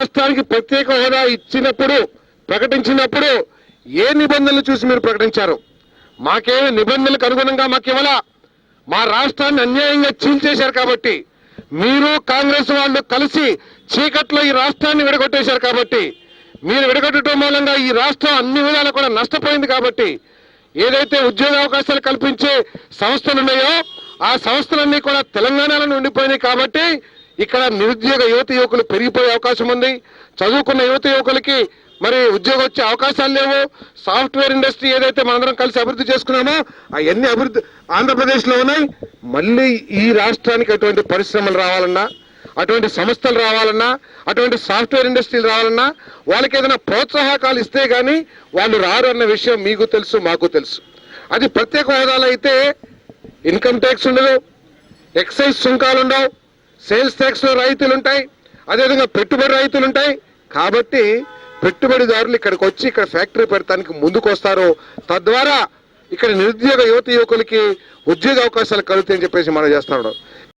రాష్ట్రానికి ప్రత్యేక హోదా ఇచ్చినప్పుడు ప్రకటించినప్పుడు ఏ నిబంధనలు చూసి మీరు ప్రకటించారు? మాకే నిబంధనలకు అనుగుణంగా మాకేమలా మా రాష్ట్రాన్ని అన్యాయంగా చీల్చేశారు కాబట్టి మీరు కాంగ్రెస్ వాళ్ళు కలిసి చీకట్లో ఈ రాష్ట్రాన్ని విడగొట్టేశారు కాబట్టి మీరు విడగొట్టడం మూలంగా ఈ రాష్ట్రం అన్ని విధాలు కూడా నష్టపోయింది కాబట్టి ఏదైతే ఉద్యోగ అవకాశాలు కల్పించే సంస్థలు ఉన్నాయో ఆ సంస్థలన్నీ కూడా తెలంగాణలో ఉండిపోయినాయి కాబట్టి ఇక్కడ నిరుద్యోగ యువత యువకులు పెరిగిపోయే అవకాశం ఉంది. చదువుకున్న యువత యువకులకి మరి ఉద్యోగం వచ్చే అవకాశాలు లేవు. సాఫ్ట్వేర్ ఇండస్ట్రీ ఏదైతే మనందరం కలిసి అభివృద్ధి చేసుకున్నామో అవన్నీ అభివృద్ధి ఆంధ్రప్రదేశ్లో ఉన్నాయి. మళ్ళీ ఈ రాష్ట్రానికి అటువంటి పరిశ్రమలు రావాలన్నా అటువంటి సంస్థలు రావాలన్నా అటువంటి సాఫ్ట్వేర్ ఇండస్ట్రీలు రావాలన్నా వాళ్ళకి ఏదైనా ప్రోత్సాహకాలు ఇస్తే కానీ వాళ్ళు రారు అన్న విషయం మీకు తెలుసు మాకు తెలుసు. అది ప్రత్యేక హోదాలో అయితే ఇన్కమ్ ట్యాక్స్ ఉండదు ఎక్సైజ్ సుంకాలు ఉండవు. సేల్స్ ట్యాక్స్ రాయితీలు ఉంటాయి అదేవిధంగా పెట్టుబడి రాయితీలు ఉంటాయి కాబట్టి పెట్టుబడిదారులు ఇక్కడికి వచ్చి ఇక్కడ ఫ్యాక్టరీ పెడతానికి ముందుకు వస్తారు తద్వారా ఇక్కడ నిరుద్యోగ యువత యువకులకి ఉద్యోగ అవకాశాలు కలుగుతాయని చెప్పేసి మనం చేస్తున్నాడు